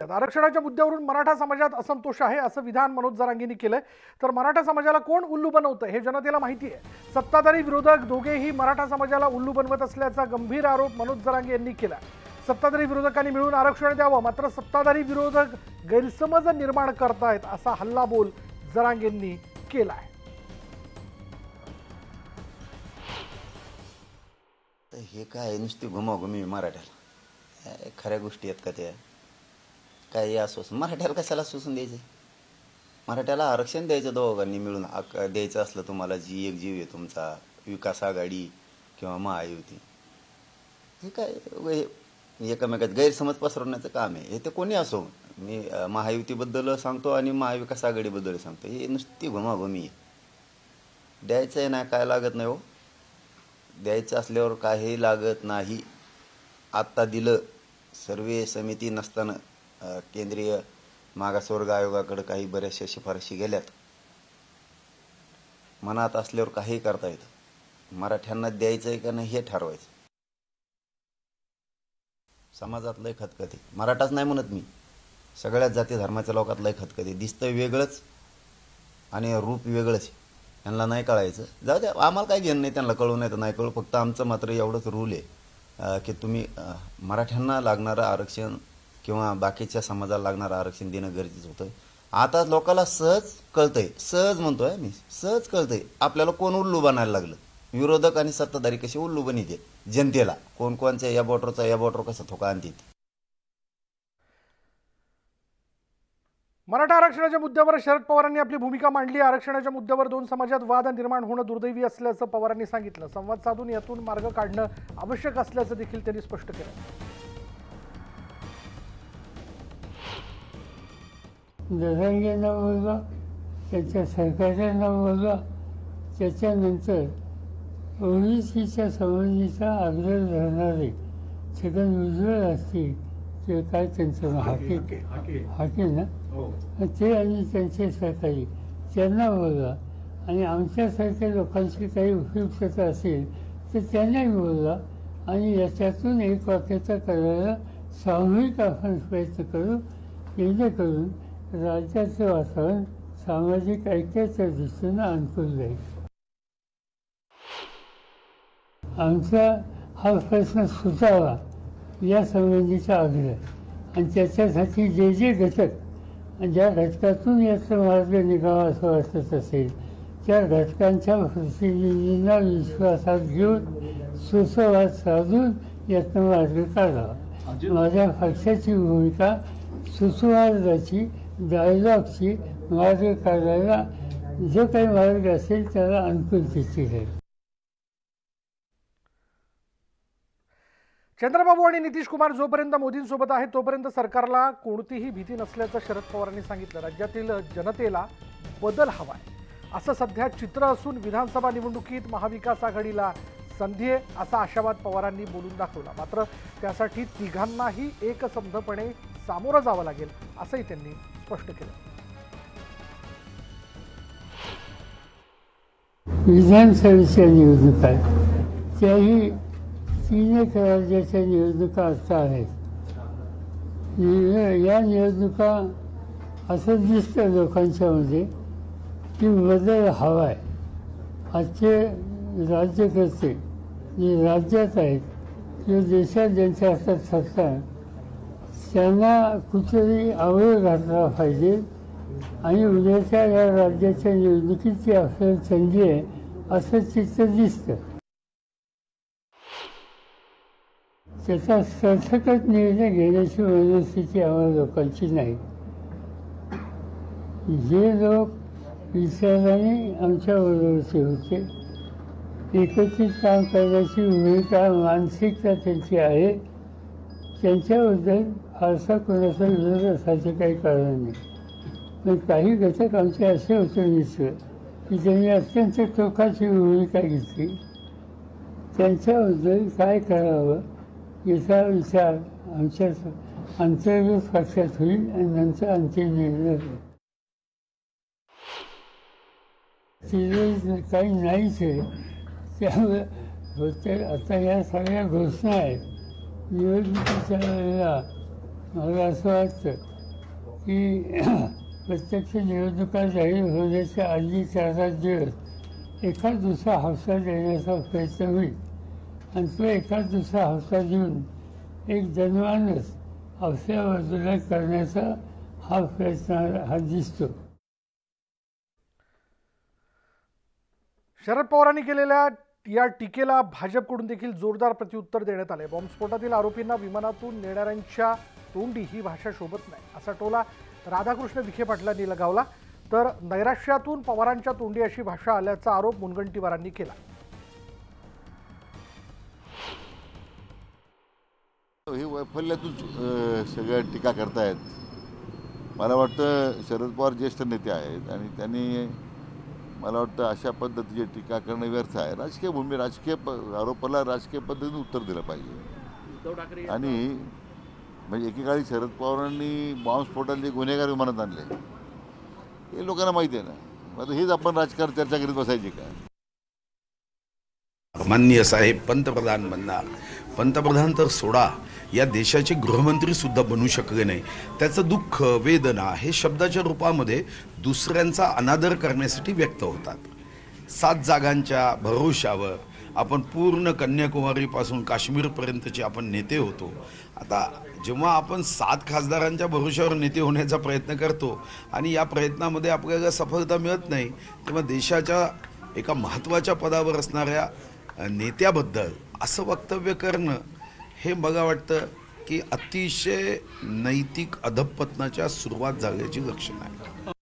आरक्षणाच्या मुद्द्यावरून मराठा समाजात असंतोष आहे असं विधान मनोज जरांगींनी केलंय. तर मराठा समाजाला कोण उल्लू बनवतं हे जनतेला माहिती आहे. सत्ताधारी विरोधक दोघेही मराठा समाजाला उल्लू बनवत असल्याचा गंभीर आरोप मनोज जरांगे यांनी केला सत्ताधारी विरोधकांनी मिळून आरक्षण द्यावं मात्र सत्ताधारी विरोधक गैरसमज निर्माण करतायत असा हल्लाबोल जरांगेंनी केलाय. आहे हे काय नुसती घुमाघुमी मराठ्याला. खऱ्या गोष्टी आहेत का त्या? काही आश्वासन. मराठ्याला कशाला सुसून द्यायचं? मराठ्याला आरक्षण द्यायचं दोघांनी मिळून. आक- द्यायचं असलं तुम्हाला जी एक जीव आहे तुमचा विकास आघाडी किंवा महायुती. हे काय एकमेकात गैरसमज पसरवण्याचं काम आहे. हे ते कोणी असो. मी महायुतीबद्दल सांगतो आणि महाविकास आघाडीबद्दल सांगतो. हे नुसती घुमाघुमी आहे. द्यायचं आहे ना काय लागत नाही हो. द्यायचं असल्यावर काही लागत नाही. आत्ता दिलं सर्वे समिती नसताना केंद्रीय मागासवर्ग आयोगाकडे काही बऱ्याचशा शिफारशी गेल्यात. मनात असल्यावर काही करता येतं. मराठ्यांना द्यायचं आहे का नाही हे ठरवायचं. समाजात लय खतखते. मराठाच नाही म्हणत मी. सगळ्याच जाती धर्माच्या लोकात लय खतखते. दिसतं वेगळंच आणि रूप वेगळंच त्यांना नाही कळायचं. जाऊ द्या आम्हाला काय घेणं नाही त्यांना कळू नाही तर नाही कळू. फक्त आमचं मात्र एवढंच रूल आहे की तुम्ही मराठ्यांना लागणारं आरक्षण किंवा बाकीच्या समाजाला लागणारं आरक्षण देणं गरजेचं होतं. आता लोकांना सहज कळतंय सहज म्हणतोय मी सहज कळतंय आपल्याला कोण उल्लू बनायला लागलं? विरोधक आणि सत्ताधारी कसे उल्लू बनिते जनतेला. कोण कोणच्या या बॉर्डरचा या बॉर्डर कसा थोका आणते मराठा आरक्षणाच्या मुद्द्यावर शरद पवारांनी आपली भूमिका मांडली. आरक्षणाच्या मुद्द्यावर दोन समाजात वाद निर्माण होणं दुर्दैवी असल्याचं पवारांनी सांगितलं. संवाद साधून यातून मार्ग काढणं आवश्यक असल्याचं देखील त्यांनी स्पष्ट केलं. जरांगेंना बोलला त्याच्या सरकारला बोलला त्याच्यानंतर ओबीसीच्या संबंधीचा आग्रह धरणारे छगन भुजबळ असतील ते काय त्यांचं नाव? हाके हाके. ना? ते आणि त्यांचे सहकारी त्यांना बोलला आणि आमच्यासारख्या लोकांची काही उपयुक्तता असेल तर त्यांनाही बोलला आणि याच्यातून एक वाक्यता करायला सामूहिक आपण प्रयत्न करू जेणेकरून राज्याचं वातावरण सामाजिक ऐक्याच्या दृष्टीनं अनुकूल राहील आमचा हा प्रश्न सुटावा या संबंधीचा आग्रह. आणि त्याच्यासाठी जे जे घटक आणि ज्या घटकातून याचा मार्ग निघावा असं वाटत असेल त्या घटकांच्या प्रतिनिधींना विश्वासात घेऊन सुसंवाद साधून यातनं मार्ग काढावा. माझ्या पक्षाची भूमिका सुसंवादाची डायलॉगची मार्ग काढायला जो काही मार्ग असेल त्याला अनुकूलतेची आहे चंद्रबाबू आणि नितीश कुमार जोपर्यंत मोदींसोबत आहेत तोपर्यंत सरकारला कोणतीही भीती नसल्याचं शरद पवारांनी सांगितलं. राज्यातील जनतेला बदल हवा आहे असं सध्या चित्र असून विधानसभा निवडणुकीत महाविकास आघाडीला संधी आहे असा आशावाद पवारांनी बोलून दाखवला. मात्र त्यासाठी तिघांनाही एकसंधपणे सामोरं जावं लागेल असंही त्यांनी स्पष्ट केलं. विधानसभेच्या निवडणुका आहेत. त्याही तीन एक राज्याच्या निवडणुका आता आहेत. या निवडणुका असं दिसतं लोकांच्यामध्ये की बदल हवा आहे आजचे राज्यकर्ते जे राज्यात आहेत किंवा देशात ज्यांच्या हातात सत्ता आहे, त्यांना कुठेतरी आवड घातला पाहिजे. आणि उद्याच्या या राज्याच्या निवडणुकीची आपल्याला संधी आहे असं चित्र दिसतं. त्याचा सरसकट निर्णय घेण्याची मनस्थिती आम्हाला लोकांची नाही. जे लोक विचाराने आमच्या बरोबरचे होते. एकत्रित काम करण्याची भूमिका मानसिकता त्यांची आहे. त्यांच्याबद्दल फारसा कोणाचा विरोध असायचं काही कारण नाही. पण काही घटक आमचे असे होते मित्र की त्यांनी अत्यंत टोकाची भूमिका घेतली. त्यांच्याबद्दल काय करावं? याचा विचार आमच्या अंतर्गत पक्षात होईल आणि नंतर अंतिम निर्णय होईल. तिथे काही नाहीच आहे. त्यामुळे होते आता या सगळ्या घोषणा आहेत. निवडणुकीच्या वेळेला मला असं वाटतं की प्रत्यक्ष निवडणुका जाहीर होण्याच्या आधी चार सात दिवस एखाद दुसरा हौसा देण्याचा प्रयत्न होईल. आणि तो एखाद दुसरा हौसा देऊन एक जनमानस हौस्या बाजूला करण्याचा हा प्रयत्न हा दिसतो. शरद पवारांनी केलेल्या या टीकेला भाजपकडून देखील जोरदार प्रत्युत्तर देण्यात आले बॉम्बस्फोटातील आरोपींना विमानातून नेणाऱ्यांच्या तोंडी ही भाषा शोभत नाही असा टोला राधाकृष्ण विखे पाटलांनी लगावला. तर नैराश्यातून पवारांच्या तोंडी अशी भाषा आल्याचा आरोप मुनगंटीवारांनी केला. हे वैफल्यातून सगळ्या टीका करतायत. मला वाटतं शरद पवार ज्येष्ठ नेते आहेत आणि त्यांनी मला वाटतं अशा पद्धतीची टीका करणं व्यर्थ आहे. राजकीय भूमी राजकीय प आरोपाला राजकीय पद्धतीने उत्तर दिलं पाहिजे. आणि म्हणजे एकेकाळी शरद पवारांनी बॉम्बस्फोटातले गुन्हेगार विमानात आणले. हे लोकांना माहिती आहे ना. आता हेच आपण राजकारण चर्चा करीत बसायची का? माननीय साहेब पंतप्रधान बनणार पंतप्रधान तर सोडा. या देशाचे गृहमंत्री सुद्धा बनू शकले नाही. त्याचं दुःख वेदना हे शब्दाच्या रूपामध्ये दुसऱ्यांचा अनादर करण्यासाठी व्यक्त होतात. सात जागांच्या भरोशावर आपण पूर्ण कन्याकुमारीपासून काश्मीरपर्यंतचे आपण नेते होतो. आता जेव्हा आपण सात खासदारांच्या भरोशावर नेते होण्याचा प्रयत्न करतो आणि या प्रयत्नामध्ये आपल्याला सफलता मिळत नाही तेव्हा देशाच्या एका महत्त्वाच्या पदावर असणाऱ्या नेत्याबद्दल असं वक्तव्य करणं हे मला वाटतं की अतिशय नैतिक अधपतनाच्या सुरुवात झाल्याची लक्षणं आहे